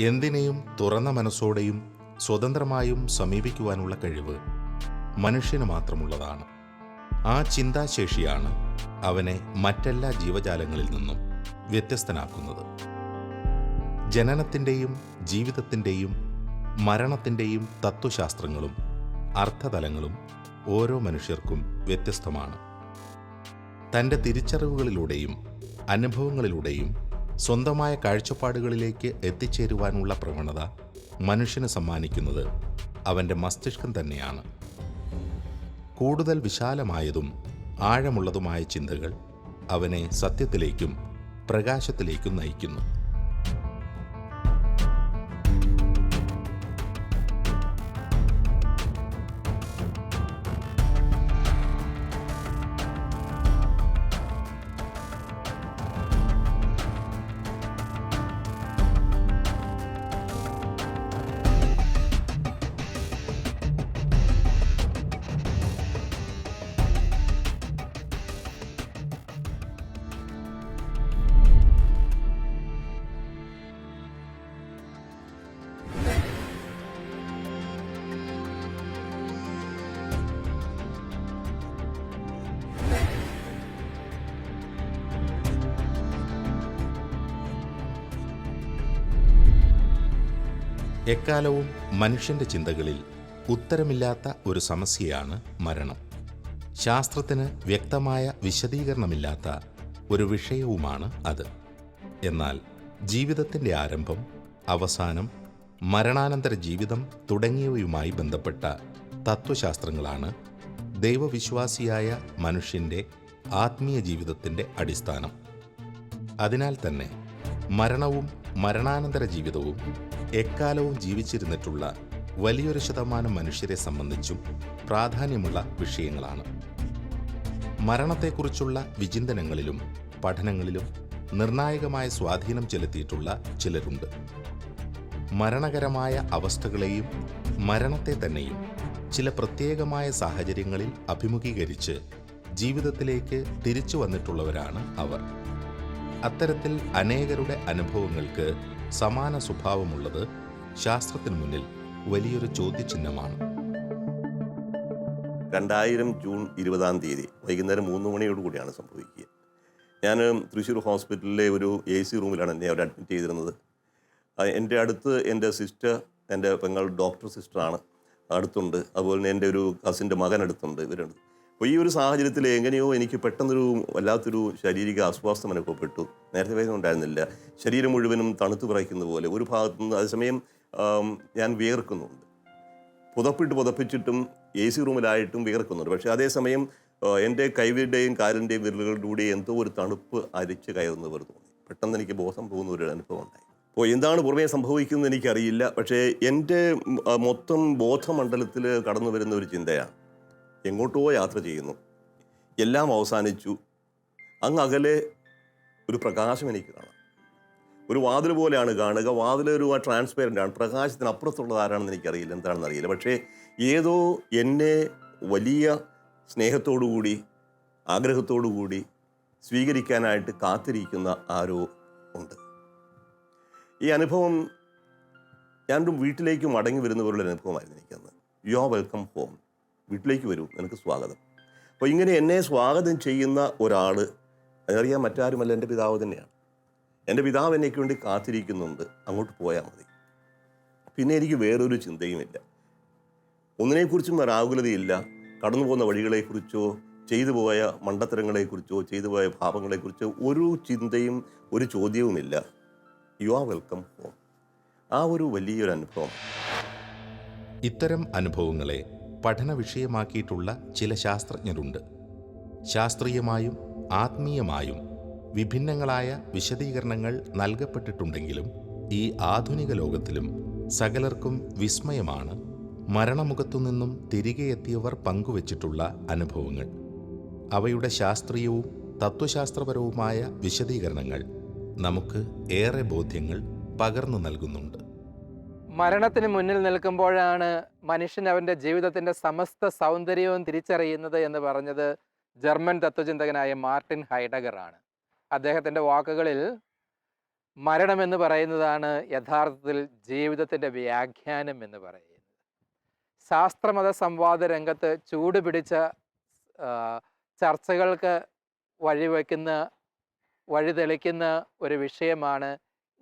എന്തിനേയും തുറന്ന മനസ്സോടെയും സ്വതന്ത്രമായും സമീപിക്കുവാനുള്ള കഴിവ് മനുഷ്യന് മാത്രമുള്ളതാണ്. ആ ചിന്താശേഷിയാണ് അവനെ മറ്റെല്ലാ ജീവജാലങ്ങളിൽ നിന്നും വ്യത്യസ്തനാക്കുന്നത്. ജനനത്തിന്റെയും ജീവിതത്തിന്റെയും മരണത്തിന്റെയും തത്വശാസ്ത്രങ്ങളും അർത്ഥതലങ്ങളും ഓരോ മനുഷ്യർക്കും വ്യത്യസ്തമാണ്. തന്റെ തിരിച്ചറിവുകളിലൂടെയും അനുഭവങ്ങളിലൂടെയും സ്വന്തമായ കാഴ്ചപ്പാടുകളിലേക്ക് എത്തിച്ചേരുവാനുള്ള പ്രവണത മനുഷ്യന് സമ്മാനിക്കുന്നത് അവന്റെ മസ്തിഷ്കം തന്നെയാണ്. കൂടുതൽ വിശാലമായതും ആഴമുള്ളതുമായ ചിന്തകൾ അവനെ സത്യത്തിലേക്കും പ്രകാശത്തിലേക്കും നയിക്കുന്നു. എക്കാലവും മനുഷ്യന്റെ ചിന്തകളിൽ ഉത്തരമില്ലാത്ത ഒരു സമസ്യയാണ് മരണം. ശാസ്ത്രത്തിന് വ്യക്തമായ വിശദീകരണമില്ലാത്ത ഒരു വിഷയവുമാണ് അത്. എന്നാൽ ജീവിതത്തിന്റെ ആരംഭം അവസാനം മരണാനന്തര ജീവിതം തുടങ്ങിയവയുമായി ബന്ധപ്പെട്ട തത്വശാസ്ത്രങ്ങളാണ് ദൈവവിശ്വാസിയായ മനുഷ്യന്റെ ആത്മീയ ജീവിതത്തിന്റെ അടിസ്ഥാനം. അതിനാൽ തന്നെ മരണവും മരണാനന്തര ജീവിതവും എക്കാലവും ജീവിച്ചിരുന്നിട്ടുള്ള വലിയൊരു ശതമാനം മനുഷ്യരെ സംബന്ധിച്ചും പ്രാധാന്യമുള്ള വിഷയങ്ങളാണ്. മരണത്തെക്കുറിച്ചുള്ള വിചിന്തനങ്ങളിലും പഠനങ്ങളിലും നിർണായകമായ സ്വാധീനം ചെലുത്തിയിട്ടുള്ള ചിലരുണ്ട്. മരണകരമായ അവസ്ഥകളെയും മരണത്തെ തന്നെയും ചില പ്രത്യേകമായ സാഹചര്യങ്ങളിൽ അഭിമുഖീകരിച്ച് ജീവിതത്തിലേക്ക് തിരിച്ചു വന്നിട്ടുള്ളവരാണ് അവർ. അത്തരത്തിൽ അനേകരുടെ അനുഭവങ്ങൾക്ക് സമാന സ്വഭാവമുള്ളത് ശാസ്ത്രത്തിന് മുന്നിൽ വലിയൊരു ചോദ്യചിഹ്നമാണ്. രണ്ടായിരം ജൂൺ ഇരുപതാം തീയതി വൈകുന്നേരം മൂന്ന് മണിയോടുകൂടിയാണ് സംഭവിക്കുക. ഞാൻ തൃശ്ശൂർ ഹോസ്പിറ്റലിലെ ഒരു എ സി റൂമിലാണ് എന്നെ അവിടെ അഡ്മിറ്റ് ചെയ്തിരുന്നത്. എന്റെ അടുത്ത് എന്റെ സിസ്റ്റർ എന്റെ പെങ്ങൾ ഡോക്ടർ സിസ്റ്ററാണ് അടുത്തുണ്ട്. അതുപോലെ തന്നെ എന്റെ ഒരു കസിന്റെ മകൻ അടുത്തുണ്ട്. ഇവരുണ്ട്. അപ്പോൾ ഈ ഒരു സാഹചര്യത്തിൽ എങ്ങനെയോ എനിക്ക് പെട്ടെന്നൊരു വല്ലാത്തൊരു ശാരീരിക അസ്വാസ്ഥം അനുഭവപ്പെട്ടു. നേരത്തെ വേദന ഉണ്ടായിരുന്നില്ല. ശരീരം മുഴുവനും തണുത്തു പറയ്ക്കുന്ന പോലെ ഒരു ഭാഗത്തു നിന്ന് അതേസമയം ഞാൻ വിയർക്കുന്നുണ്ട്. പുതപ്പിട്ട് പുതപ്പിച്ചിട്ടും എ സി റൂമിലായിട്ടും വിയർക്കുന്നുണ്ട്. പക്ഷേ അതേസമയം എന്റെ കൈവിരുടെയും കാലിന്റെയും വിരലുകളിലൂടെ എന്തോ ഒരു തണുപ്പ് അരിച്ച് കയറുന്ന പോലെ തോന്നി. പെട്ടെന്ന് എനിക്ക് ബോധം പോകുന്ന ഒരു അനുഭവം ഉണ്ടായി. അപ്പോൾ എന്താണ് പുറമേ സംഭവിക്കുന്നത് എനിക്കറിയില്ല. പക്ഷേ എന്റെ മൊത്തം ബോധമണ്ഡലത്തിൽ കടന്നു വരുന്ന ഒരു ചിന്തയാണ്. എങ്ങോട്ടോ യാത്ര ചെയ്യുന്നു. എല്ലാം അവസാനിച്ചു. അങ്ങ് അകലെ ഒരു പ്രകാശം എനിക്ക് കാണാം. ഒരു വാതിൽ പോലെയാണ് കാണുക. വാതിൽ ഒരു ട്രാൻസ്പെറന്റ് ആണ്. പ്രകാശത്തിന് അപ്പുറത്തുള്ളത് ആരാണെന്ന് എനിക്കറിയില്ല. എന്താണെന്ന് അറിയില്ല. പക്ഷേ ഏതോ എന്നെ വലിയ സ്നേഹത്തോടുകൂടി ആഗ്രഹത്തോടുകൂടി സ്വീകരിക്കാനായിട്ട് കാത്തിരിക്കുന്ന ആരോ ഉണ്ട്. ഈ അനുഭവം ഞാൻ വീട്ടിലേക്കും മടങ്ങി വരുന്നവരുടെ അനുഭവമായിരുന്നു എനിക്കന്ന്. യു ആർ വെൽക്കം ഹോം വീട്ടിലേക്ക് വരൂ. നിനക്ക് സ്വാഗതം. അപ്പോൾ ഇങ്ങനെ എന്നെ സ്വാഗതം ചെയ്യുന്ന ഒരാൾ അതറിയാൻ മറ്റാരുമല്ല എന്റെ പിതാവ് തന്നെയാണ്. എന്റെ പിതാവ് എന്നേക്ക് വേണ്ടി കാത്തിരിക്കുന്നുണ്ട്. അങ്ങോട്ട് പോയാൽ മതി. പിന്നെ എനിക്ക് വേറൊരു ചിന്തയുമില്ല. ഒന്നിനെക്കുറിച്ചും ഒരാകുലതയില്ല കടന്നു പോകുന്ന വഴികളെക്കുറിച്ചോ ചെയ്തു പോയ മണ്ടത്തരങ്ങളെക്കുറിച്ചോ ചെയ്തു പോയ ഭാവങ്ങളെക്കുറിച്ചോ ഒരു ചിന്തയും ഒരു ചോദ്യവുമില്ല. യു ആർ വെൽക്കം ഹോം ആ ഒരു വലിയൊരു അനുഭവം ഇത്തരം അനുഭവങ്ങളെ പഠന വിഷയമാക്കിയിട്ടുള്ള ചില ശാസ്ത്രജ്ഞരുണ്ട്. ശാസ്ത്രീയമായും ആത്മീയമായും വിഭിന്നങ്ങളായ വിശദീകരണങ്ങൾ നൽകപ്പെട്ടിട്ടുണ്ടെങ്കിലും ഈ ആധുനിക ലോകത്തിലും സകലർക്കും വിസ്മയമാണ് മരണമുഖത്തു നിന്നും തിരികെ എത്തിയവർ പങ്കുവച്ചിട്ടുള്ള അനുഭവങ്ങൾ. അവയുടെ ശാസ്ത്രീയവും തത്വശാസ്ത്രപരവുമായ വിശദീകരണങ്ങൾ നമുക്ക് ഏറെ ബോധ്യങ്ങൾ പകർന്നു നൽകുന്നുണ്ട്. മരണത്തിന് മുന്നിൽ നിൽക്കുമ്പോഴാണ് മനുഷ്യൻ അവന്റെ ജീവിതത്തിന്റെ സമസ്ത സൗന്ദര്യവും തിരിച്ചറിയുന്നത് എന്ന് പറഞ്ഞത് ജർമ്മൻ തത്വചിന്തകനായ മാർട്ടിൻ ഹൈഡഗർ ആണ് അദ്ദേഹത്തിന്റെ വാക്കുകളിൽ മരണം എന്ന് പറയുന്നതാണ് യഥാർത്ഥത്തിൽ ജീവിതത്തിന്റെ വ്യാഖ്യാനം എന്ന് പറയുന്നത്. ശാസ്ത്രമത സംവാദ രംഗത്ത് ചൂട് പിടിച്ച ആ, ചർച്ചകൾക്ക് വഴിവെക്കുന്ന വഴിതെളിക്കുന്ന ഒരു വിഷയമാണ്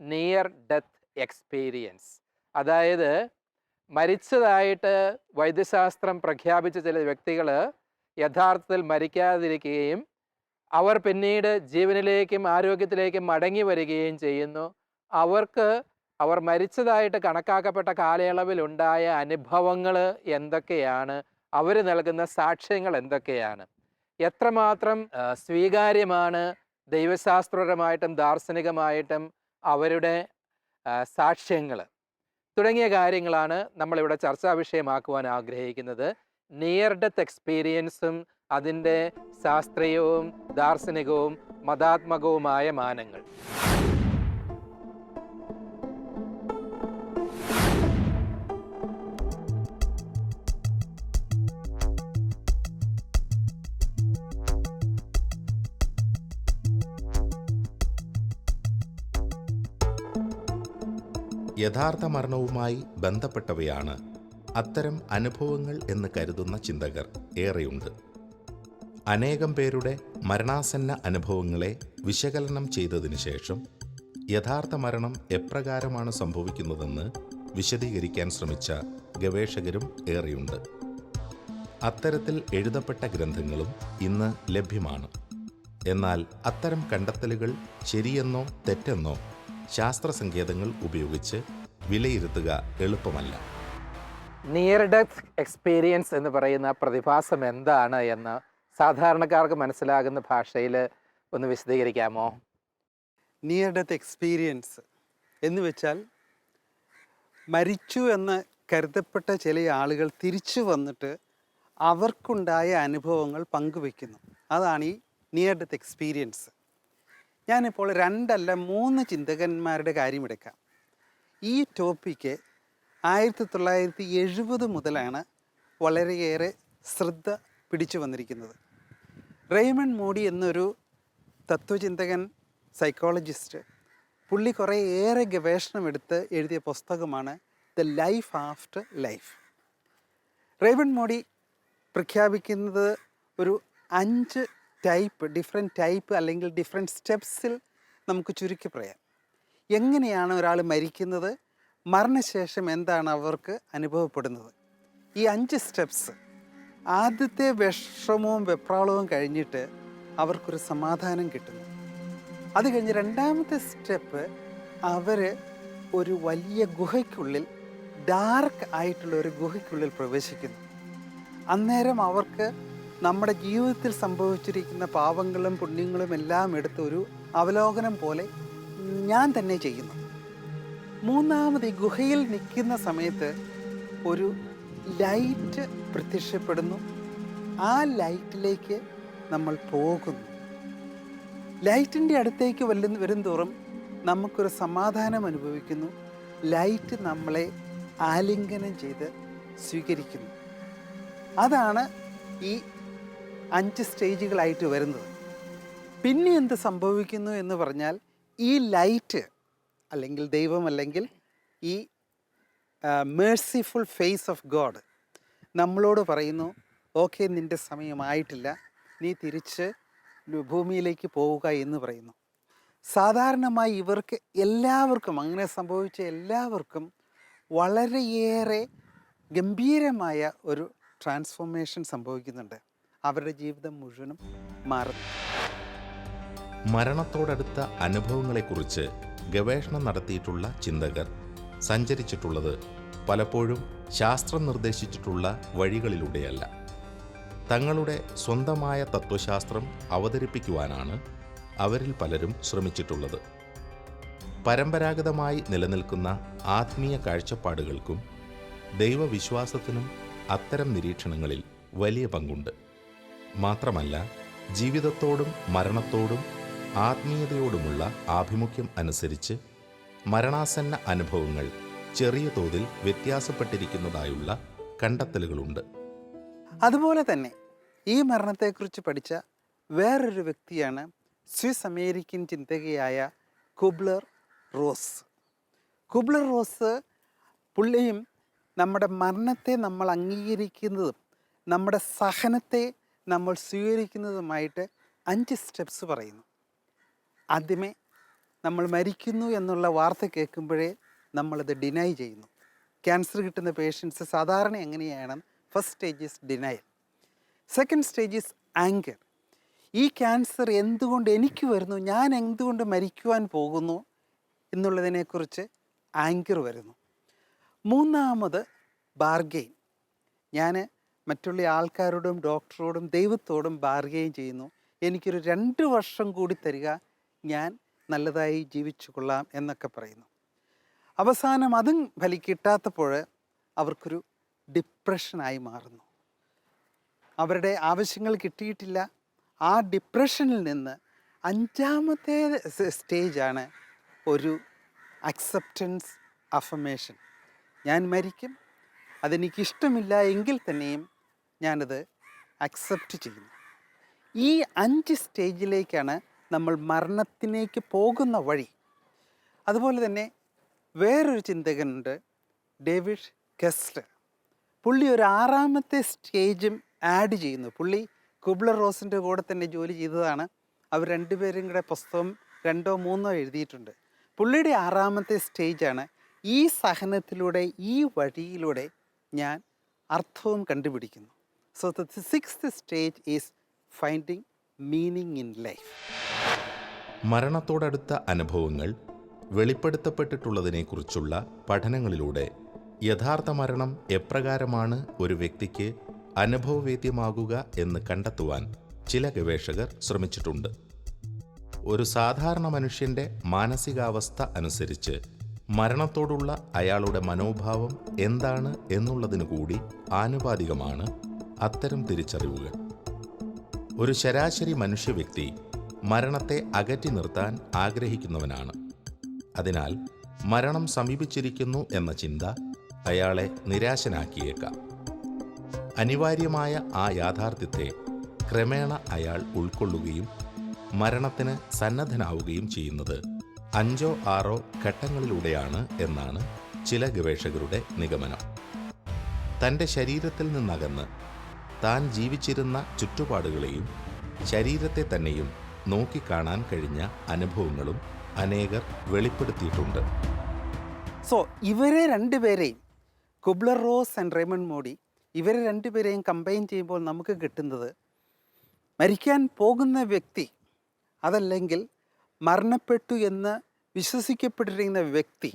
നിയർ ഡെത്ത് എക്സ്പീരിയൻസ് അതായത് മരിച്ചതായിട്ട് വൈദ്യശാസ്ത്രം പ്രഖ്യാപിച്ച ചില വ്യക്തികൾ യഥാർത്ഥത്തിൽ മരിക്കാതിരിക്കുകയും അവർ പിന്നീട് ജീവനിലേക്കും ആരോഗ്യത്തിലേക്കും മടങ്ങി വരികയും ചെയ്യുന്നു. അവർക്ക് അവർ മരിച്ചതായിട്ട് കണക്കാക്കപ്പെട്ട കാലയളവിലുണ്ടായ അനുഭവങ്ങൾ എന്തൊക്കെയാണ്? അവർ നൽകുന്ന സാക്ഷ്യങ്ങൾ എന്തൊക്കെയാണ്? എത്രമാത്രം സ്വീകാര്യമാണ്? ദൈവശാസ്ത്രപരമായിട്ടും ദാർശനികമായിട്ടും അവരുടെ സാക്ഷ്യങ്ങൾ തുടങ്ങിയ കാര്യങ്ങളാണ് നമ്മളിവിടെ ചർച്ചാ വിഷയമാക്കുവാൻ ആഗ്രഹിക്കുന്നത് നിയർ ഡെത്ത് എക്സ്പീരിയൻസും അതിന്റെ ശാസ്ത്രീയവും ദാർശനികവും മതാത്മകവുമായ മാനങ്ങൾ. യഥാർത്ഥ മരണവുമായി ബന്ധപ്പെട്ടവയാണ് അത്തരം അനുഭവങ്ങൾ എന്ന് കരുതുന്ന ചിന്തകർ ഏറെയുണ്ട്. അനേകം പേരുടെ മരണാസന്ന അനുഭവങ്ങളെ വിശകലനം ചെയ്തതിനു ശേഷം യഥാർത്ഥ മരണം എപ്രകാരമാണ് സംഭവിക്കുന്നതെന്ന് വിശദീകരിക്കാൻ ശ്രമിച്ച ഗവേഷകരും ഏറെയുണ്ട്. അത്തരത്തിൽ എഴുതപ്പെട്ട ഗ്രന്ഥങ്ങളും ഇന്ന് ലഭ്യമാണ്. എന്നാൽ അത്തരം കണ്ടെത്തലുകൾ ശരിയെന്നോ തെറ്റെന്നോ ശാസ്ത്ര സങ്കേതങ്ങൾ ഉപയോഗിച്ച് വിലയിരുത്തുക എളുപ്പമല്ല. നിയർ ഡെത്ത് എക്സ്പീരിയൻസ് എന്ന് പറയുന്ന പ്രതിഭാസം എന്താണ് എന്ന് സാധാരണക്കാർക്ക് മനസ്സിലാകുന്ന ഭാഷയിൽ ഒന്ന് വിശദീകരിക്കാമോ? നിയർ ഡെത്ത് എക്സ്പീരിയൻസ് എന്ന് വെച്ചാൽ മരിച്ചു എന്ന് കരുതപ്പെട്ട ചില ആളുകൾ തിരിച്ചു വന്നിട്ട് അവർക്കുണ്ടായ അനുഭവങ്ങൾ പങ്കുവെക്കുന്നു അതാണ് ഈ നിയർ ഡെത്ത് എക്സ്പീരിയൻസ് ഞാനിപ്പോൾ രണ്ടല്ല മൂന്ന് ചിന്തകന്മാരുടെ കാര്യമെടുക്കാം ഈ ടോപ്പിക്ക് ആയിരത്തി തൊള്ളായിരത്തി എഴുപത് മുതലാണ് വളരെയേറെ ശ്രദ്ധ പിടിച്ചു വന്നിരിക്കുന്നത്. റെയ്മൺ മോഡി എന്നൊരു തത്വചിന്തകൻ സൈക്കോളജിസ്റ്റ് പുള്ളി കുറേ ഏറെ ഗവേഷണം എടുത്ത് എഴുതിയ പുസ്തകമാണ് the life after life. Raymond Moody പ്രഖ്യാപിക്കുന്നത് ഒരു അഞ്ച് ടൈപ്പ് ഡിഫറെന്റ് ടൈപ്പ് അല്ലെങ്കിൽ ഡിഫറെന്റ് സ്റ്റെപ്സിൽ നമുക്ക് ചുരുക്കി പറയാം. എങ്ങനെയാണ് ഒരാൾ മരിക്കുന്നത്? മരണശേഷം എന്താണ് അവർക്ക് അനുഭവപ്പെടുന്നത്? ഈ അഞ്ച് സ്റ്റെപ്സ് ആദ്യത്തെ വിഷമവും വെപ്രാളവും കഴിഞ്ഞിട്ട് അവർക്കൊരു സമാധാനം കിട്ടുന്നു. അത് കഴിഞ്ഞ് രണ്ടാമത്തെ സ്റ്റെപ്പ് അവർ ഒരു വലിയ ഗുഹയ്ക്കുള്ളിൽ ഡാർക്ക് ആയിട്ടുള്ള ഒരു ഗുഹയ്ക്കുള്ളിൽ പ്രവേശിക്കുന്നു. അന്നേരം അവർക്ക് നമ്മുടെ ജീവിതത്തിൽ സംഭവിച്ചിരിക്കുന്ന പാപങ്ങളും പുണ്യങ്ങളും എല്ലാം എടുത്ത് ഒരു അവലോകനം പോലെ ഞാൻ തന്നെ ചെയ്യുന്നു. മൂന്നാമത് ഈ ഗുഹയിൽ നിൽക്കുന്ന സമയത്ത് ഒരു ലൈറ്റ് പ്രത്യക്ഷപ്പെടുന്നു. ആ ലൈറ്റിലേക്ക് നമ്മൾ പോകുന്നു. ലൈറ്റിന്റെ അടുത്തേക്ക് വല്ലുന്ന വരും തോറും നമുക്കൊരു സമാധാനം അനുഭവിക്കുന്നു. ലൈറ്റ് നമ്മളെ ആലിംഗനം ചെയ്ത് സ്വീകരിക്കുന്നു. അതാണ് ഈ അഞ്ച് സ്റ്റേജുകളായിട്ട് വരുന്നത്. പിന്നെ എന്ത് സംഭവിക്കുന്നു എന്ന് പറഞ്ഞാൽ ഈ ലൈറ്റ് അല്ലെങ്കിൽ ദൈവം അല്ലെങ്കിൽ ഈ മേഴ്സിഫുൾ ഫേസ് ഓഫ് ഗോഡ് നമ്മളോട് പറയുന്നു ഓക്കെ നിന്റെ സമയമായിട്ടില്ല നീ തിരിച്ച് ഭൂമിയിലേക്ക് പോവുക എന്ന് പറയുന്നു. സാധാരണമായി ഇവർക്ക് എല്ലാവർക്കും അങ്ങനെ സംഭവിച്ച എല്ലാവർക്കും വളരെയേറെ ഗംഭീരമായ ഒരു ട്രാൻസ്ഫോർമേഷൻ സംഭവിക്കുന്നുണ്ട്. അവരുടെ ജീവിതം മുഴുവനും മാറുന്നു മരണത്തോടടുത്ത അനുഭവങ്ങളെക്കുറിച്ച് ഗവേഷണം നടത്തിയിട്ടുള്ള ചിന്തകർ സഞ്ചരിച്ചിട്ടുള്ളത് പലപ്പോഴും ശാസ്ത്രം നിർദ്ദേശിച്ചിട്ടുള്ള വഴികളിലൂടെയല്ല. തങ്ങളുടെ സ്വന്തമായ തത്വശാസ്ത്രം അവതരിപ്പിക്കുവാനാണ് അവരിൽ പലരും ശ്രമിച്ചിട്ടുള്ളത്. പരമ്പരാഗതമായി നിലനിൽക്കുന്ന ആത്മീയ കാഴ്ചപ്പാടുകൾക്കും ദൈവവിശ്വാസത്തിനും അത്തരം നിരീക്ഷണങ്ങളിൽ വലിയ പങ്കുണ്ട്. മാത്രമല്ല ജീവിതത്തോടും മരണത്തോടും ആത്മീയതയോടുമുള്ള ആഭിമുഖ്യം അനുസരിച്ച് മരണാസന്ന അനുഭവങ്ങൾ ചെറിയ തോതിൽ വ്യത്യാസപ്പെട്ടിരിക്കുന്നതായുള്ള കണ്ടെത്തലുകളുണ്ട്. അതുപോലെ തന്നെ ഈ മരണത്തെക്കുറിച്ച് പഠിച്ച വേറൊരു വ്യക്തിയാണ് സ്വിസ് അമേരിക്കൻ ചിന്തകയായ കുബ്ലർ റോസ്. കുബ്ലർ റോസ് പുള്ളിയും നമ്മുടെ മരണത്തെ നമ്മൾ അംഗീകരിക്കുന്നതും നമ്മുടെ സഹനത്തെ നമ്മൾ സ്വീകരിക്കുന്നതുമായിട്ട് അഞ്ച് സ്റ്റെപ്സ് പറയുന്നു. ആദ്യമേ നമ്മൾ മരിക്കുന്നു എന്നുള്ള വാർത്ത കേൾക്കുമ്പോഴേ നമ്മളത് ഡിനൈ ചെയ്യുന്നു. ക്യാൻസർ കിട്ടുന്ന പേഷ്യൻസ് സാധാരണ എങ്ങനെയാണ്? First stage is denial second stage is anger ഈ ക്യാൻസർ എന്തുകൊണ്ട് എനിക്ക് വരുന്നു? ഞാൻ എന്തുകൊണ്ട് മരിക്കുവാൻ പോകുന്നു? എന്നുള്ളതിനെക്കുറിച്ച് ആങ്കർ വരുന്നു. മൂന്നാമത് ബാർഗെയിൻ ഞാൻ മറ്റുള്ള ആൾക്കാരോടും ഡോക്ടറോടും ദൈവത്തോടും ബാർഗെയിൻ ചെയ്യുന്നു. എനിക്കൊരു രണ്ട് വർഷം കൂടി തരിക ഞാൻ നല്ലതായി ജീവിച്ചു കൊള്ളാം എന്നൊക്കെ പറയുന്നു. അവസാനം അതും ഫലി കിട്ടാത്തപ്പോൾ അവർക്കൊരു ഡിപ്രഷനായി മാറുന്നു. അവരുടെ ആവശ്യങ്ങൾ കിട്ടിയിട്ടില്ല. ആ ഡിപ്രഷനിൽ നിന്ന് അഞ്ചാമത്തെ സ്റ്റേജാണ് ഒരു അക്സെപ്റ്റൻസ് അഫമേഷൻ ഞാൻ മരിക്കും. അതെനിക്കിഷ്ടമില്ല എങ്കിൽ തന്നെയും ഞാനത് അക്സെപ്റ്റ് ചെയ്യുന്നു. ഈ അഞ്ച് സ്റ്റേജിലേക്കാണ് നമ്മൾ മരണത്തിലേക്ക് പോകുന്ന വഴി. അതുപോലെ തന്നെ വേറൊരു ചിന്തകനുണ്ട് ഡേവിഡ് കെസ്റ്റ് പുള്ളി ഒരു ആറാമത്തെ സ്റ്റേജും ആഡ് ചെയ്യുന്നു. പുള്ളി കുബ്ലർ റോസിന്റെ കൂടെ തന്നെ ജോലി ചെയ്തതാണ്. അവർ രണ്ടുപേരും കൂടെ പുസ്തകം രണ്ടോ മൂന്നോ എഴുതിയിട്ടുണ്ട്. പുള്ളിയുടെ ആറാമത്തെ സ്റ്റേജാണ് ഈ സഹനത്തിലൂടെ ഈ വഴിയിലൂടെ ഞാൻ അർത്ഥവും കണ്ടുപിടിക്കുന്നു. So the sixth stage is finding meaning in life. മരണത്തോടടുത്ത അനുഭവങ്ങൾ വെളിപ്പെടുത്തപ്പെട്ടിട്ടുള്ളതിനെക്കുറിച്ചുള്ള പഠനങ്ങളിലൂടെ യഥാർത്ഥ മരണം എപ്രകാരമാണ് ഒരു വ്യക്തിക്ക് അനുഭവവേദ്യമാകുക എന്ന് കണ്ടെത്തുവാൻ ചില ഗവേഷകർ ശ്രമിച്ചിട്ടുണ്ട് ഒരു സാധാരണ മനുഷ്യന്റെ മാനസികാവസ്ഥ അനുസരിച്ച് മരണത്തോടുള്ള അയാളുടെ മനോഭാവം എന്താണ് എന്നുള്ളതിനു കൂടി ആനുപാതികമാണ് അത്തരം തിരിച്ചറിവുകൾ. ഒരു ശരാശരി മനുഷ്യ വ്യക്തി മരണത്തെ അകറ്റി നിർത്താൻ ആഗ്രഹിക്കുന്നവനാണ്. അതിനാൽ മരണം സമീപിച്ചിരിക്കുന്നു എന്ന ചിന്ത അയാളെ നിരാശനാക്കിയേക്കാം. അനിവാര്യമായ ആ യാഥാർത്ഥ്യത്തെ ക്രമേണ അയാൾ ഉൾക്കൊള്ളുകയും മരണത്തിന് സന്നദ്ധനാവുകയും ചെയ്യുന്നത് അഞ്ചോ ആറോ ഘട്ടങ്ങളിലൂടെയാണ് എന്നാണ് ചില ഗവേഷകരുടെ നിഗമനം. തന്റെ ശരീരത്തിൽ നിന്നകന്ന് താൻ ജീവിച്ചിരുന്ന ചുറ്റുപാടുകളെയും ശരീരത്തെ തന്നെയും നോക്കിക്കാണാൻ കഴിഞ്ഞ അനുഭവങ്ങളും അനേകർ വെളിപ്പെടുത്തിയിട്ടുണ്ട്. സോ ഇവരെ രണ്ടുപേരെയും Kubler Ross and Raymond Moody ഇവരെ രണ്ടുപേരെയും കമ്പൈൻ ചെയ്യുമ്പോൾ നമുക്ക് കിട്ടുന്നത് മരിക്കാൻ പോകുന്ന വ്യക്തി അതല്ലെങ്കിൽ മരണപ്പെട്ടു എന്ന് വിശ്വസിക്കപ്പെട്ടിരിക്കുന്ന വ്യക്തി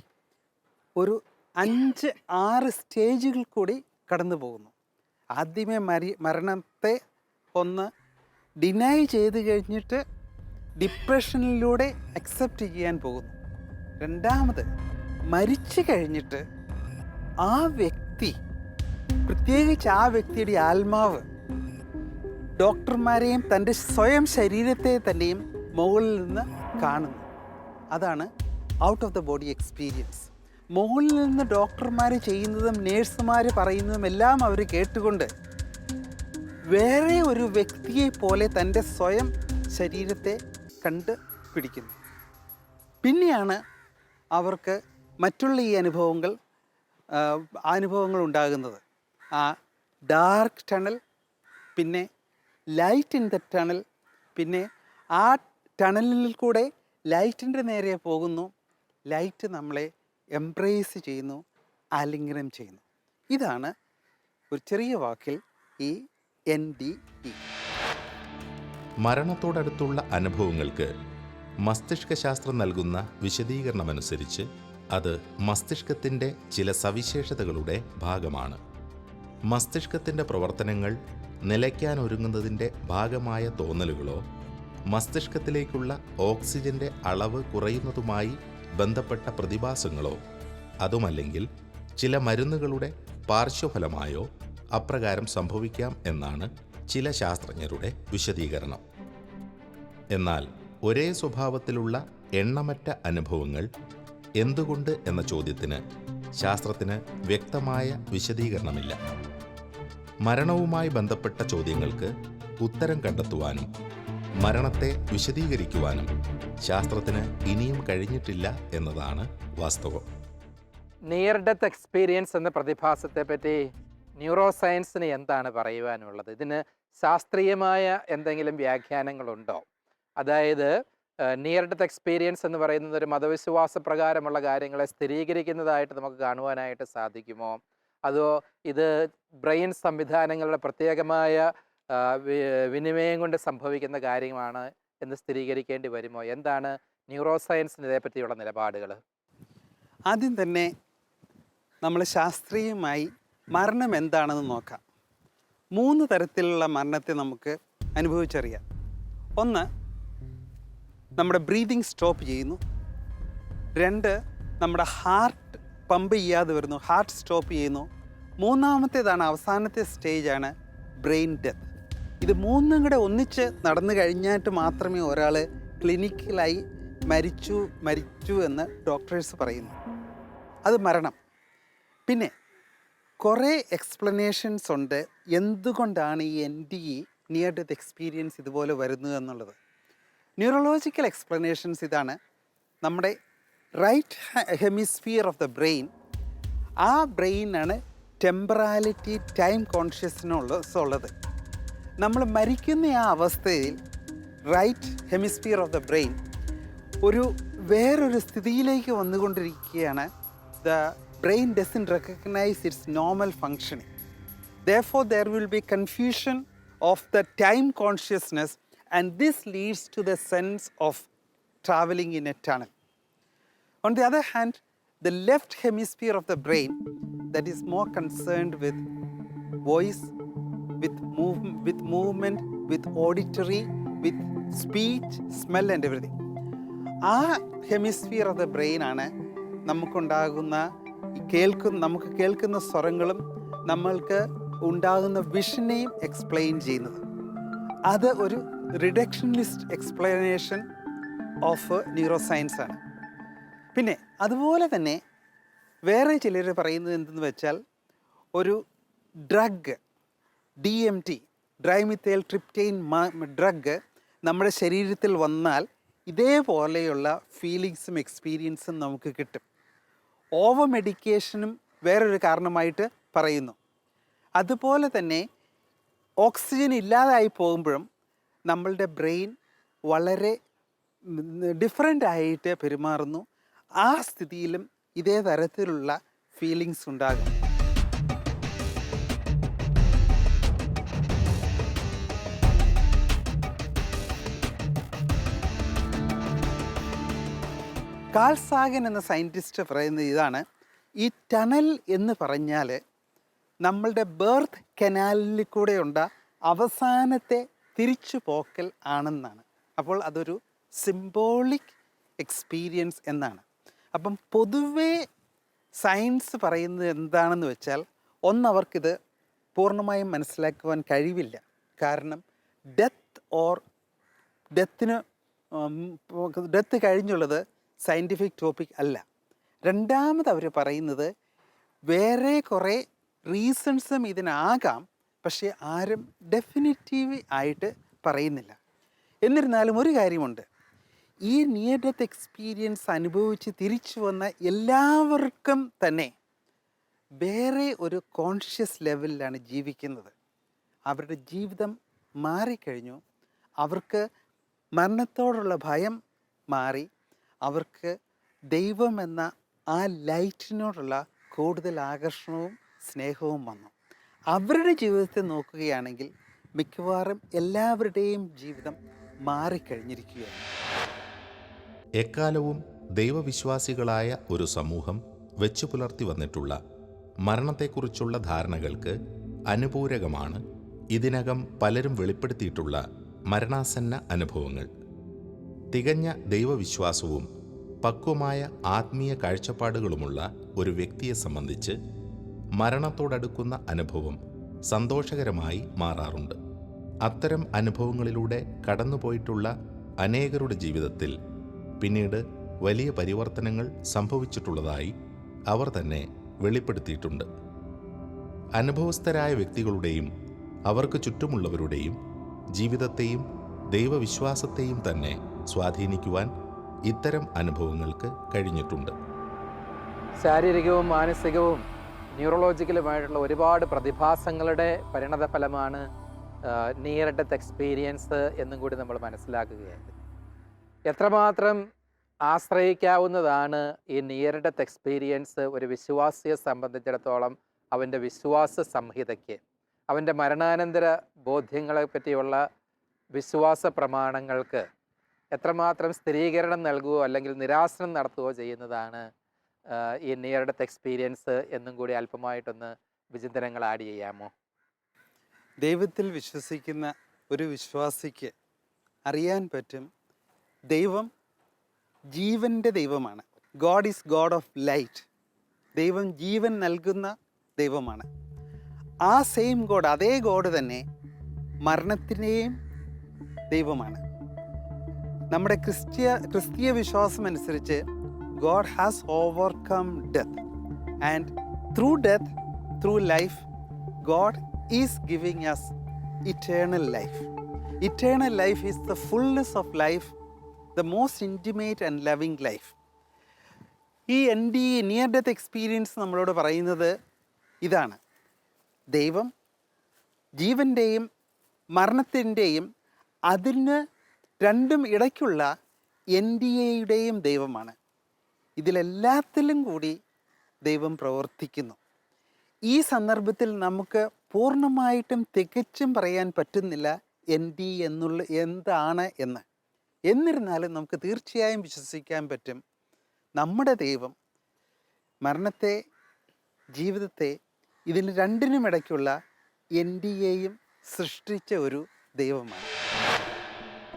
ഒരു അഞ്ച് ആറ് സ്റ്റേജുകൾ കൂടി കടന്നു പോകുന്നു ആദ്യമേ മരി മരണത്തെ ഒന്ന് ഡിനൈ ചെയ്ത് കഴിഞ്ഞിട്ട് ഡിപ്രഷനിലൂടെ അക്സെപ്റ്റ് ചെയ്യാൻ പോകുന്നു. രണ്ടാമത് മരിച്ചു കഴിഞ്ഞിട്ട് ആ വ്യക്തി പ്രത്യേകിച്ച് ആ വ്യക്തിയുടെ ആത്മാവ് ഡോക്ടർമാരെയും തന്റെ സ്വയം ശരീരത്തെ തന്നെയും മുകളിൽ നിന്ന് കാണുന്നു. അതാണ് out of the body experience മുകളിൽ നിന്ന് ഡോക്ടർമാർ ചെയ്യുന്നതും നേഴ്സുമാർ പറയുന്നതും എല്ലാം അവർ കേട്ടുകൊണ്ട് വേറെ ഒരു വ്യക്തിയെ പോലെ തന്റെ സ്വയം ശരീരത്തെ കണ്ട് പിടിക്കുന്നു. പിന്നെയാണ് അവർക്ക് മറ്റുള്ള ഈ അനുഭവങ്ങൾ അനുഭവങ്ങൾ ഉണ്ടാകുന്നത്. ആ ഡാർക്ക് ടണൽ പിന്നെ ലൈറ്റ് ഇൻ ദ ടണൽ പിന്നെ ആ ടണലിൽ കൂടെ ലൈറ്റിന്റെ നേരെ പോകുന്നു. ലൈറ്റ് നമ്മളെ എംബ്രേസ് ചെയ്യുന്നു ആലിംഗനം ചെയ്യുന്നു. ഇതാണ് ഒരു ചെറിയ വാക്കിൽ ഈ എൻ ഡി ഇ. മരണത്തോടടുത്തുള്ള അനുഭവങ്ങൾക്ക് മസ്തിഷ്കശാസ്ത്രം നൽകുന്ന വിശദീകരണമനുസരിച്ച് അത് മസ്തിഷ്കത്തിന്റെ ചില സവിശേഷതകളുടെ ഭാഗമാണ്. മസ്തിഷ്കത്തിന്റെ പ്രവർത്തനങ്ങൾ നിലയ്ക്കാനൊരുങ്ങുന്നതിന്റെ ഭാഗമായ തോന്നലുകളോ മസ്തിഷ്കത്തിലേക്കുള്ള ഓക്സിജന്റെ അളവ് കുറയുന്നതുമായി ബന്ധപ്പെട്ട പ്രതിഭാസങ്ങളോ അതുമല്ലെങ്കിൽ ചില മരുന്നുകളുടെ പാർശ്വഫലമായോ അപ്രകാരം സംഭവിക്കാം എന്നാണ് ചില ശാസ്ത്രജ്ഞരുടെ വിശദീകരണം. എന്നാൽ ഒരേ സ്വഭാവത്തിലുള്ള എണ്ണമറ്റ അനുഭവങ്ങൾ എന്തുകൊണ്ട് എന്ന ചോദ്യത്തിന് ശാസ്ത്രത്തിന് വ്യക്തമായ വിശദീകരണമില്ല. മരണവുമായി ബന്ധപ്പെട്ട ചോദ്യങ്ങൾക്ക് ഉത്തരം കണ്ടെത്തുവാനും മരണത്തെ വിശദീകരിക്കുവാനും ശാസ്ത്രത്തിന് ഇനിയും കഴിഞ്ഞിട്ടില്ല എന്നതാണ് വാസ്തവം. നിയർ ഡെത്ത് എക്സ്പീരിയൻസ് എന്ന പ്രതിഭാസത്തെ പറ്റി ന്യൂറോ സയൻസിന് എന്താണ് പറയുവാനുള്ളത്? ഇതിന് ശാസ്ത്രീയമായ എന്തെങ്കിലും വ്യാഖ്യാനങ്ങളുണ്ടോ? അതായത് നിയർ ഡെത്ത് എക്സ്പീരിയൻസ് എന്ന് പറയുന്നത് ഒരു മതവിശ്വാസ പ്രകാരമുള്ള കാര്യങ്ങളെ സ്ഥിരീകരിക്കുന്നതായിട്ട് നമുക്ക് കാണുവാനായിട്ട് സാധിക്കുമോ? അതോ ഇത് ബ്രെയിൻ സംവിധാനങ്ങളുടെ പ്രത്യേകമായ വിനിമയം കൊണ്ട് സംഭവിക്കുന്ന കാര്യമാണ് എന്ന് സ്ഥിരീകരിക്കേണ്ടി വരുമോ? എന്താണ് ന്യൂറോ സയൻസിന് ഇതേപ്പറ്റിയുള്ള നിലപാടുകൾ ആദ്യം തന്നെ നമ്മൾ ശാസ്ത്രീയമായി മരണം എന്താണെന്ന് നോക്കാം. മൂന്ന് തരത്തിലുള്ള മരണത്തെ നമുക്ക് അനുഭവിച്ചറിയാം. ഒന്ന് നമ്മുടെ ബ്രീതിങ് സ്റ്റോപ്പ് ചെയ്യുന്നു. രണ്ട് നമ്മുടെ ഹാർട്ട് പമ്പ് ചെയ്യാതെ വരുന്നു ഹാർട്ട് സ്റ്റോപ്പ് ചെയ്യുന്നു. മൂന്നാമത്തേതാണ് അവസാനത്തെ സ്റ്റേജാണ് ബ്രെയിൻ ഡെത്ത്. ഇത് മൂന്നും കൂടെ ഒന്നിച്ച് നടന്നു കഴിഞ്ഞിട്ട് മാത്രമേ ഒരാൾ ക്ലിനിക്കലായി മരിച്ചു മരിച്ചു എന്ന് ഡോക്ടേഴ്സ് പറയുന്നു. അത് മരണം. പിന്നെ കുറേ എക്സ്പ്ലനേഷൻസ് ഉണ്ട് എന്തുകൊണ്ടാണ് ഈ N D E near death experience ഇതുപോലെ വരുന്നത് എന്നുള്ളത്. ന്യൂറോളജിക്കൽ എക്സ്പ്ലനേഷൻസ് ഇതാണ് നമ്മുടെ right hemisphere of the brain ആ ബ്രെയിനാണ് ടെമ്പറാലിറ്റി ടൈം കോൺഷ്യസ്നുള്ള ഉള്ളത്. നമ്മൾ മരിക്കുന്ന ആ അവസ്ഥയിൽ right hemisphere of the brain ഒരു വേറൊരു സ്ഥിതിയിലേക്ക് വന്നുകൊണ്ടിരിക്കുകയാണ് the brain doesn't recognise its normal functioning Therefore, there will be confusion of the time consciousness, and this leads to the sense of traveling in a tunnel. On the other hand, the left hemisphere of the brain that is more concerned with voice, with, with movement with auditory with speech smell and everything. ആ hemisphere of the brain ആണ് നമുക്കുണ്ടാകുന്ന കേൾക്കുന്ന നമുക്ക് കേൾക്കുന്ന സ്വരങ്ങളും നമ്മൾക്ക് ഉണ്ടാകുന്ന വിഷനെയും explain ചെയ്യുന്നത് അത് ഒരു reductionist explanation of neuro science പിന്നെ അതുപോലെ തന്നെ വേറെ ചിലർ പറയുന്നത് എന്തെന്ന് വെച്ചാൽ ഒരു drug D M T dimethyltryptamine drug നമ്മുടെ ശരീരത്തിൽ വന്നാൽ ഇതേപോലെയുള്ള ഫീലിങ്സും എക്സ്പീരിയൻസും നമുക്ക് കിട്ടും. ഓവർ മെഡിക്കേഷനും വേറൊരു കാരണമായിട്ട് പറയുന്നു. അതുപോലെ തന്നെ ഓക്സിജൻ ഇല്ലാതായി പോകുമ്പോഴും നമ്മളുടെ ബ്രെയിൻ വളരെ ഡിഫറെന്റ് ആയിട്ട് പെരുമാറുന്നു. ആ സ്ഥിതിയിലും ഇതേ തരത്തിലുള്ള ഫീലിങ്സ് ഉണ്ടാകും. കാൾ സാഗൻ എന്ന സയന്റിസ്റ്റ് പറയുന്നത് ഇതാണ്. ഈ ടണൽ എന്ന് പറഞ്ഞാൽ നമ്മളുടെ ബേർത്ത് കനാലിൽ കൂടെയുണ്ട അവസാനത്തെ തിരിച്ചു പോക്കൽ ആണെന്നാണ്. അപ്പോൾ അതൊരു സിംബോളിക് എക്സ്പീരിയൻസ് എന്നാണ്. അപ്പം പൊതുവേ സയൻസ് പറയുന്നത് എന്താണെന്ന് വെച്ചാൽ ഒന്നവർക്കിത് പൂർണമായും മനസ്സിലാക്കുവാൻ കഴിവില്ല. കാരണം ഡെത്ത് ഓർ ഡെത്തിന് ഡെത്ത് കഴിഞ്ഞുള്ളത് സയന്റിഫിക് ടോപ്പിക് അല്ല. രണ്ടാമത് അവർ പറയുന്നത് വേറെ കുറേ റീസൺസും ഇതിനാകാം പക്ഷേ ആരും ഡെഫിനറ്റീവ് ആയിട്ട് പറയുന്നില്ല. എന്നിരുന്നാലും ഒരു കാര്യമുണ്ട്. ഈ നിയർ ഡെത്ത് എക്സ്പീരിയൻസ് അനുഭവിച്ച് തിരിച്ചു വന്ന എല്ലാവർക്കും തന്നെ വേറെ ഒരു കോൺഷ്യസ് ലെവലിലാണ് ജീവിക്കുന്നത്. അവരുടെ ജീവിതം മാറിക്കഴിഞ്ഞു. അവർക്ക് മരണത്തോടുള്ള ഭയം മാറി. അവർക്ക് ദൈവം എന്ന ആ ലൈറ്റിനോടുള്ള കൂടുതൽ ആകർഷണവും സ്നേഹവും വന്നു. അവരുടെ ജീവിതത്തെ നോക്കുകയാണെങ്കിൽ മിക്കവാറും എല്ലാവരുടെയും ജീവിതം മാറിക്കഴിഞ്ഞിരിക്കുകയാണ്. എക്കാലവും ദൈവവിശ്വാസികളായ ഒരു സമൂഹം വെച്ചു പുലർത്തി വന്നിട്ടുള്ള മരണത്തെക്കുറിച്ചുള്ള ധാരണകൾക്ക് അനുപൂരകമാണ് ഇതിനകം പലരും വെളിപ്പെടുത്തിയിട്ടുള്ള മരണാസന്ന അനുഭവങ്ങൾ. തികഞ്ഞ ദൈവവിശ്വാസവും പക്വമായ ആത്മീയ കാഴ്ചപ്പാടുകളുമുള്ള ഒരു വ്യക്തിയെ സംബന്ധിച്ച് മരണത്തോടടുക്കുന്ന അനുഭവം സന്തോഷകരമായി മാറാറുണ്ട്. അത്തരം അനുഭവങ്ങളിലൂടെ കടന്നുപോയിട്ടുള്ള അനേകരുടെ ജീവിതത്തിൽ പിന്നീട് വലിയ പരിവർത്തനങ്ങൾ സംഭവിച്ചിട്ടുള്ളതായി അവർ തന്നെ വെളിപ്പെടുത്തിയിട്ടുണ്ട്. അനുഭവസ്ഥരായ വ്യക്തികളുടെയും അവർക്ക് ചുറ്റുമുള്ളവരുടെയും ജീവിതത്തെയും ദൈവവിശ്വാസത്തെയും തന്നെ സ്വാധീനിക്കുവാൻ ഇത്തരം അനുഭവങ്ങൾക്ക് കഴിഞ്ഞിട്ടുണ്ട്. ശാരീരികവും മാനസികവും ന്യൂറോളജിക്കലുമായിട്ടുള്ള ഒരുപാട് പ്രതിഭാസങ്ങളുടെ പരിണത ഫലമാണ് നിയർ ഡെത്ത് എക്സ്പീരിയൻസ് എന്നും കൂടി നമ്മൾ മനസ്സിലാക്കുകയാണ്. എത്രമാത്രം ആശ്രയിക്കാവുന്നതാണ് ഈ നിയർ ഡെത്ത് എക്സ്പീരിയൻസ് ഒരു വിശ്വാസിയെ സംബന്ധിച്ചിടത്തോളം അവന്റെ വിശ്വാസ സംഹിതയ്ക്ക്. അവന്റെ മരണാനന്തര ബോധ്യങ്ങളെ പറ്റിയുള്ള വിശ്വാസ പ്രമാണങ്ങൾക്ക് എത്രമാത്രം സ്ഥിരീകരണം നൽകുകയോ അല്ലെങ്കിൽ നിരാശനം നടത്തുകയോ ചെയ്യുന്നതാണ് ഈ നിയർ ഡെത്ത് എക്സ്പീരിയൻസ് എന്നും കൂടി അല്പമായിട്ടൊന്ന് വിചിന്തനങ്ങൾ ആഡ് ചെയ്യാമോ? ദൈവത്തിൽ വിശ്വസിക്കുന്ന ഒരു വിശ്വാസിക്ക് അറിയാൻ പറ്റും ദൈവം ജീവന്റെ ദൈവമാണ്. God is God of light ദൈവം ജീവൻ നൽകുന്ന ദൈവമാണ്. ആ സെയിം ഗോഡ് അതേ ഗോഡ് തന്നെ മരണത്തിന്റെയും ദൈവമാണ്. നമ്മുടെ ക്രിസ്ത്യ ക്രിസ്തീയ വിശ്വാസം അനുസരിച്ച് God has overcome death and through death through life God is giving us eternal life eternal life is the fulness of life the most intimate and loving life ഈ N D near death experience നമ്മളോട് പറയുന്നത് ഇതാണ്. ദൈവം ജീവന്റെയും മരണത്തിന്റെയും അതിന് രണ്ടും ഇടയ്ക്കുള്ള എൻ ഡി എയുടെയും ദൈവമാണ്. ഇതിലെല്ലാത്തിലും കൂടി ദൈവം പ്രവർത്തിക്കുന്നു. ഈ സന്ദർഭത്തിൽ നമുക്ക് പൂർണമായിട്ടും തികച്ചും പറയാൻ പറ്റുന്നില്ല എൻ ഡി എന്നുള്ള എന്താണ് എന്ന്. എന്നിരുന്നാലും നമുക്ക് തീർച്ചയായും വിശ്വസിക്കാൻ പറ്റും നമ്മുടെ ദൈവം മരണത്തെ ജീവിതത്തെ ഇതിന് രണ്ടിനും ഇടയ്ക്കുള്ള എൻ ഡി എയും സൃഷ്ടിച്ച ഒരു ദൈവമാണ്.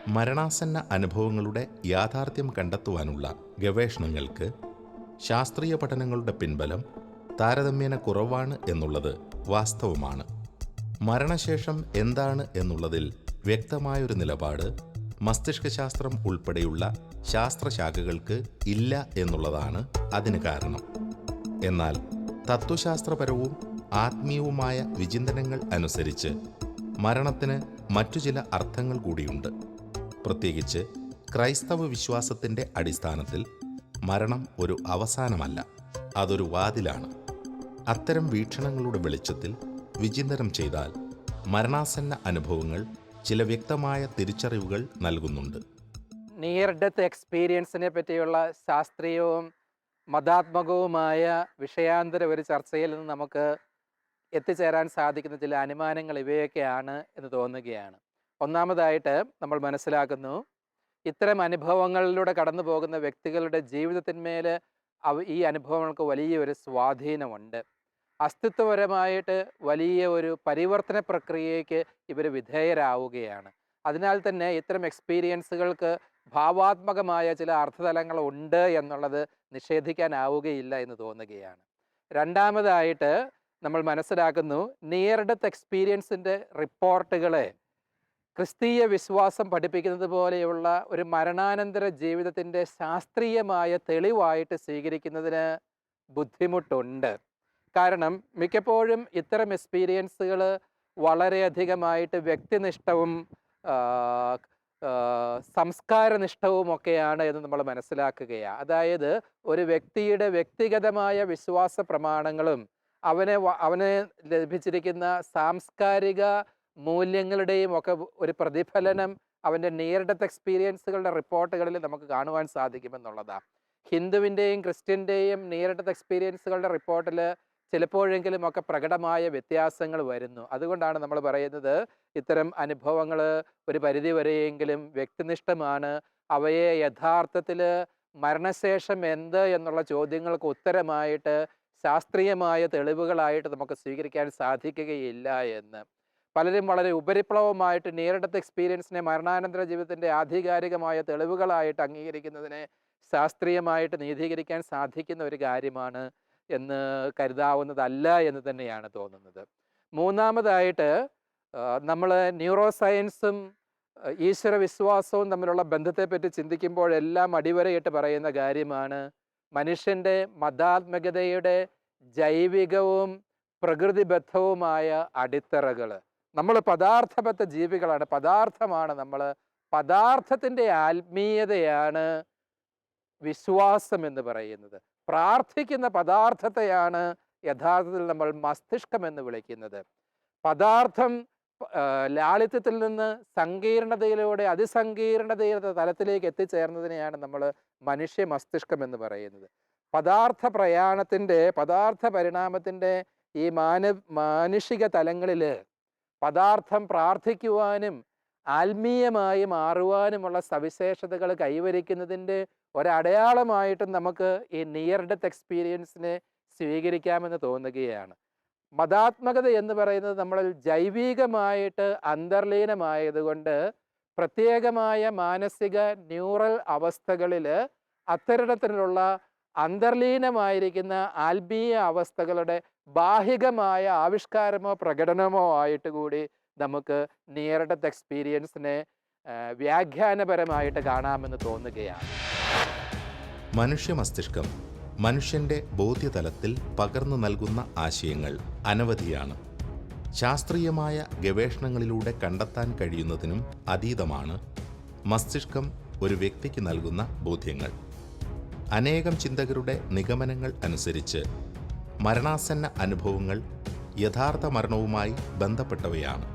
മരണാസന്ന അനുഭവങ്ങളുടെ യാഥാർത്ഥ്യം കണ്ടെത്തുവാനുള്ള ഗവേഷണങ്ങൾക്ക് ശാസ്ത്രീയ പഠനങ്ങളുടെ പിൻബലം താരതമ്യേന കുറവാണ് എന്നുള്ളത് വാസ്തവമാണ്. മരണശേഷം എന്താണ് എന്നുള്ളതിൽ വ്യക്തമായൊരു നിലപാട് മസ്തിഷ്കശാസ്ത്രം ഉൾപ്പെടെയുള്ള ശാസ്ത്രശാഖകൾക്ക് ഇല്ല എന്നുള്ളതാണ് അതിന് കാരണം. എന്നാൽ തത്വശാസ്ത്രപരവും ആത്മീയവുമായ വിചിന്തനങ്ങൾ അനുസരിച്ച് മരണത്തിന് മറ്റു ചില അർത്ഥങ്ങൾ കൂടിയുണ്ട്. പ്രത്യേകിച്ച് ക്രൈസ്തവ വിശ്വാസത്തിന്റെ അടിസ്ഥാനത്തിൽ മരണം ഒരു അവസാനമല്ല അതൊരു വാതിലാണ്. അത്തരം വീക്ഷണങ്ങളുടെ വെളിച്ചത്തിൽ വിചിന്തനം ചെയ്താൽ മരണാസന്ന അനുഭവങ്ങൾ ചില വ്യക്തമായ തിരിച്ചറിവുകൾ നൽകുന്നുണ്ട്. നിയർ ഡെത്ത് എക്സ്പീരിയൻസിനെ പറ്റിയുള്ള ശാസ്ത്രീയവും മതാത്മകവുമായ വിഷയാന്തര ഒരു ചർച്ചയിൽ നിന്ന് നമുക്ക് എത്തിച്ചേരാൻ സാധിക്കുന്ന ചില അനുമാനങ്ങൾ ഇവയൊക്കെയാണ് എന്ന് തോന്നുകയാണ്. ഒന്നാമതായിട്ട് നമ്മൾ മനസ്സിലാക്കുന്നു ഇത്തരം അനുഭവങ്ങളിലൂടെ കടന്നു പോകുന്ന വ്യക്തികളുടെ ജീവിതത്തിന്മേൽ ഈ അനുഭവങ്ങൾക്ക് വലിയൊരു സ്വാധീനമുണ്ട്. അസ്തിത്വപരമായിട്ട് വലിയ ഒരു പരിവർത്തന പ്രക്രിയയ്ക്ക് ഇവർ വിധേയരാവുകയാണ്. അതിനാൽ തന്നെ ഇത്തരം എക്സ്പീരിയൻസുകൾക്ക് ഭാവാത്മകമായ ചില അർത്ഥതലങ്ങൾ ഉണ്ട് എന്നുള്ളത് നിഷേധിക്കാനാവുകയില്ല എന്ന് തോന്നുകയാണ്. രണ്ടാമതായിട്ട് നമ്മൾ മനസ്സിലാക്കുന്നു നിയർ ഡെത്ത് എക്സ്പീരിയൻസിന്റെ റിപ്പോർട്ടുകളെ ക്രിസ്തീയ വിശ്വാസം പഠിപ്പിക്കുന്നത് പോലെയുള്ള ഒരു മരണാനന്തര ജീവിതത്തിന്റെ ശാസ്ത്രീയമായ തെളിവായിട്ട് സ്വീകരിക്കുന്നതിന് ബുദ്ധിമുട്ടുണ്ട്. കാരണം മിക്കപ്പോഴും ഇത്തരം എക്സ്പീരിയൻസുകൾ വളരെയധികമായിട്ട് വ്യക്തിനിഷ്ഠവും ആ, ആ, സംസ്കാരനിഷ്ഠവും ഒക്കെയാണ് എന്ന് നമ്മൾ മനസ്സിലാക്കുകയാണ് അതായത് ഒരു വ്യക്തിയുടെ വ്യക്തിഗതമായ വിശ്വാസ പ്രമാണങ്ങളും അവനെ അവന് ലഭിച്ചിരിക്കുന്ന സാംസ്കാരിക മൂല്യങ്ങളുടെയും ഒക്കെ ഒരു പ്രതിഫലനം അവന്റെ നിയർ ഡെത്ത് എക്സ്പീരിയൻസുകളുടെ റിപ്പോർട്ടുകളിൽ നമുക്ക് കാണുവാൻ സാധിക്കുമെന്നുള്ളതാണ് ഹിന്ദുവിന്റെയും ക്രിസ്ത്യന്റെയും നിയർ ഡെത്ത് എക്സ്പീരിയൻസുകളുടെ റിപ്പോർട്ടിൽ ചിലപ്പോഴെങ്കിലും ഒക്കെ പ്രകടമായ വ്യത്യാസങ്ങൾ വരുന്നു. അതുകൊണ്ടാണ് നമ്മൾ പറയുന്നത് ഇത്തരം അനുഭവങ്ങൾ ഒരു പരിധി വരെയെങ്കിലും വ്യക്തിനിഷ്ഠമാണ്. അവയെ യഥാർത്ഥത്തിൽ മരണശേഷം എന്ത് എന്നുള്ള ചോദ്യങ്ങൾക്ക് ഉത്തരമായിട്ട് ശാസ്ത്രീയമായ തെളിവുകളായിട്ട് നമുക്ക് സ്വീകരിക്കാൻ സാധിക്കുകയില്ല എന്ന്. പലരും വളരെ ഉപരിപ്ലവമായിട്ട് നേരിടത്തെ എക്സ്പീരിയൻസിനെ മരണാനന്തര ജീവിതത്തിന്റെ ആധികാരികമായ തെളിവുകളായിട്ട് അംഗീകരിക്കുന്നതിനെ ശാസ്ത്രീയമായിട്ട് നീതീകരിക്കാൻ സാധിക്കുന്ന ഒരു കാര്യമാണ് എന്ന് കരുതാവുന്നതല്ല എന്ന് തന്നെയാണ് തോന്നുന്നത്. മൂന്നാമതായിട്ട് നമ്മൾ ന്യൂറോ സയൻസും ഈശ്വര വിശ്വാസവും തമ്മിലുള്ള ബന്ധത്തെപ്പറ്റി ചിന്തിക്കുമ്പോഴെല്ലാം അടിവരയിട്ട് പറയുന്ന കാര്യമാണ് മനുഷ്യന്റെ മതാത്മകതയുടെ ജൈവികവും പ്രകൃതിബദ്ധവുമായ അടിത്തറകൾ നമ്മൾ പദാർത്ഥബദ്ധ ജീവികളാണ്. പദാർത്ഥമാണ് നമ്മൾ പദാർത്ഥത്തിന്റെ ആത്മീയതയാണ് വിശ്വാസം എന്ന് പറയുന്നത്. പ്രാർത്ഥിക്കുന്ന പദാർത്ഥത്തെയാണ് യഥാർത്ഥത്തിൽ നമ്മൾ മസ്തിഷ്കം എന്ന് വിളിക്കുന്നത്. പദാർത്ഥം ലാളിത്യത്തിൽ നിന്ന് സങ്കീർണതയിലൂടെ അതിസങ്കീർണതയുടെ തലത്തിലേക്ക് എത്തിച്ചേർന്നതിനെയാണ് നമ്മൾ മനുഷ്യ മസ്തിഷ്കം എന്ന് പറയുന്നത്. പദാർത്ഥ പ്രയാണത്തിന്റെ പദാർത്ഥ പരിണാമത്തിന്റെ ഈ മാന മാനുഷിക തലങ്ങളിൽ പദാർത്ഥം പ്രാർത്ഥിക്കുവാനും ആത്മീയമായി മാറുവാനുമുള്ള സവിശേഷതകൾ കൈവരിക്കുന്നതിന്റെ ഒരടയാളമായിട്ടും നമുക്ക് ഈ നിയർ ഡെത്ത് എക്സ്പീരിയൻസിനെ സ്വീകരിക്കാമെന്ന് തോന്നുകയാണ്. മതാത്മകത എന്ന് പറയുന്നത് നമ്മൾ ജൈവികമായിട്ട് അന്തർലീനമായതുകൊണ്ട് പ്രത്യേകമായ മാനസിക ന്യൂറൽ അവസ്ഥകളിൽ അത്തരത്തിലുള്ള അന്തർലീനമായിരിക്കുന്ന ആത്മീയ അവസ്ഥകളുടെ ബാഹികമായ ആവിഷ്കാരമോ പ്രകടനമോ ആയിട്ട് കൂടി നമുക്ക് നിയർ ഡെത്ത് എക്സ്പീരിയൻസിനെ വ്യാഖ്യാനപരമായിട്ട് കാണാമെന്ന് തോന്നുകയാണ്. മനുഷ്യ മസ്തിഷ്കം മനുഷ്യന്റെ ബോധ്യതലത്തിൽ പകർന്നു നൽകുന്ന ആശയങ്ങൾ അനവധിയാണ്. ശാസ്ത്രീയമായ ഗവേഷണങ്ങളിലൂടെ കണ്ടെത്താൻ കഴിയുന്നതിനും അതീതമാണ് മസ്തിഷ്കം ഒരു വ്യക്തിക്ക് നൽകുന്ന ബോധ്യങ്ങൾ. അനേകം ചിന്തകരുടെ നിഗമനങ്ങൾ അനുസരിച്ച് മരണാസന്ന അനുഭവങ്ങൾ യഥാർത്ഥ മരണവുമായി ബന്ധപ്പെട്ടവയാണ്.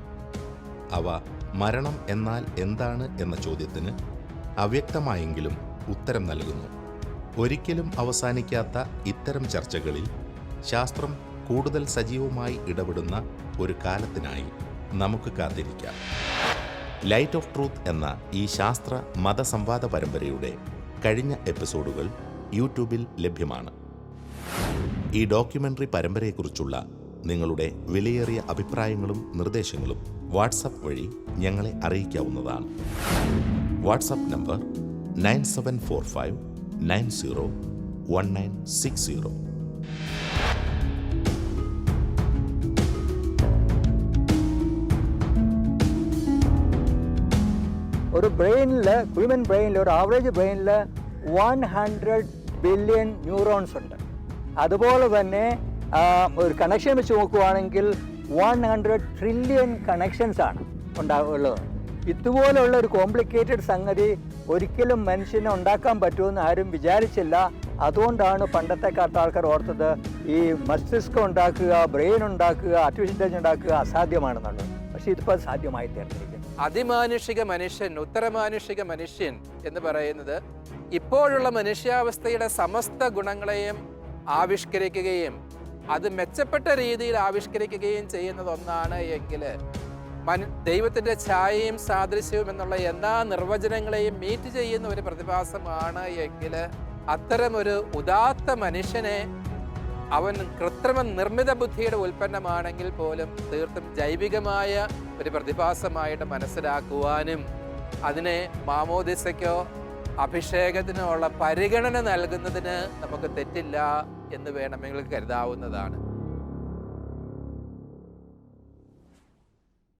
അവ മരണം എന്നാൽ എന്താണ് എന്ന ചോദ്യത്തിന് അവ്യക്തമായെങ്കിലും ഉത്തരം നൽകുന്നു. ഒരിക്കലും അവസാനിക്കാത്ത ഇത്തരം ചർച്ചകളിൽ ശാസ്ത്രം കൂടുതൽ സജീവമായി ഇടപെടുന്ന ഒരു കാലത്തിനായി നമുക്ക് കാത്തിരിക്കാം. ലൈറ്റ് ഓഫ് ട്രൂത്ത് എന്ന ഈ ശാസ്ത്ര മതസംവാദ പരമ്പരയുടെ കഴിഞ്ഞ എപ്പിസോഡുകൾ യൂട്യൂബിൽ ലഭ്യമാണ്. ഈ ഡോക്യുമെന്ററി പരമ്പരയെക്കുറിച്ചുള്ള നിങ്ങളുടെ വിലയേറിയ അഭിപ്രായങ്ങളും നിർദ്ദേശങ്ങളും വാട്സപ്പ് വഴി ഞങ്ങളെ അറിയിക്കാവുന്നതാണ്. WhatsApp number nine seven four five nine zero one nine six zero. ഒരു ബ്രെയിനിൽ ഹ്യൂമൻ ബ്രെയിനിൽ ഒരു ആവറേജ് ബ്രെയിനിൽ വൺ ഹൺഡ്രഡ് ബില്യൺ ന്യൂറോൺസ് ഉണ്ട്. അതുപോലെ തന്നെ ഒരു കണക്ഷൻ വെച്ച് നോക്കുവാണെങ്കിൽ വൺ ഹൺഡ്രഡ് ട്രില്യൺ കണക്ഷൻസ് ആണ് ഉണ്ടാവുള്ളത്. ഇതുപോലുള്ള ഒരു കോംപ്ലിക്കേറ്റഡ് സംഗതി ഒരിക്കലും മനുഷ്യനെ ഉണ്ടാക്കാൻ പറ്റുമെന്ന് ആരും വിചാരിച്ചില്ല. അതുകൊണ്ടാണ് പണ്ടത്തെ കാലത്ത് ആൾക്കാർ ഓർത്തത് ഈ മസ്തിഷ്കം ഉണ്ടാക്കുക ബ്രെയിൻ ഉണ്ടാക്കുക ആർട്ടിഫിഷ്യൽ ഉണ്ടാക്കുക അസാധ്യമാണെന്നുള്ളത്. പക്ഷേ ഇതിപ്പോൾ സാധ്യമായി തീർന്നിരിക്കുന്നു അതിമാനുഷിക മനുഷ്യൻ ഉത്തരമാനുഷിക മനുഷ്യൻ എന്ന് പറയുന്നത് ഇപ്പോഴുള്ള മനുഷ്യാവസ്ഥയുടെ സമസ്ത ഗുണങ്ങളെയും ആവിഷ്കരിക്കുകയും അത് മെച്ചപ്പെട്ട രീതിയിൽ ആവിഷ്കരിക്കുകയും ചെയ്യുന്നത് ഒന്നാണ് എങ്കിൽ മനു ദൈവത്തിന്റെ ഛായയും സാദൃശ്യവും എന്നുള്ള എല്ലാ നിർവചനങ്ങളെയും മീറ്റ് ചെയ്യുന്ന ഒരു പ്രതിഭാസമാണ് എങ്കിൽ അത്തരമൊരു ഉദാത്ത മനുഷ്യനെ അവൻ കൃത്രിമ നിർമ്മിത ബുദ്ധിയുടെ ഉൽപ്പന്നമാണെങ്കിൽ പോലും തീർത്തും ജൈവികമായ ഒരു പ്രതിഭാസമായിട്ട് മനസ്സിലാക്കുവാനും അതിനെ മാമോദിസയ്ക്കോ അഭിഷേകത്തിനോ ഉള്ള പരിഗണന നൽകുന്നതിന് നമുക്ക് തെറ്റില്ല എന്ന് വേണമെങ്കിൽ കരുതാവുന്നതാണ്.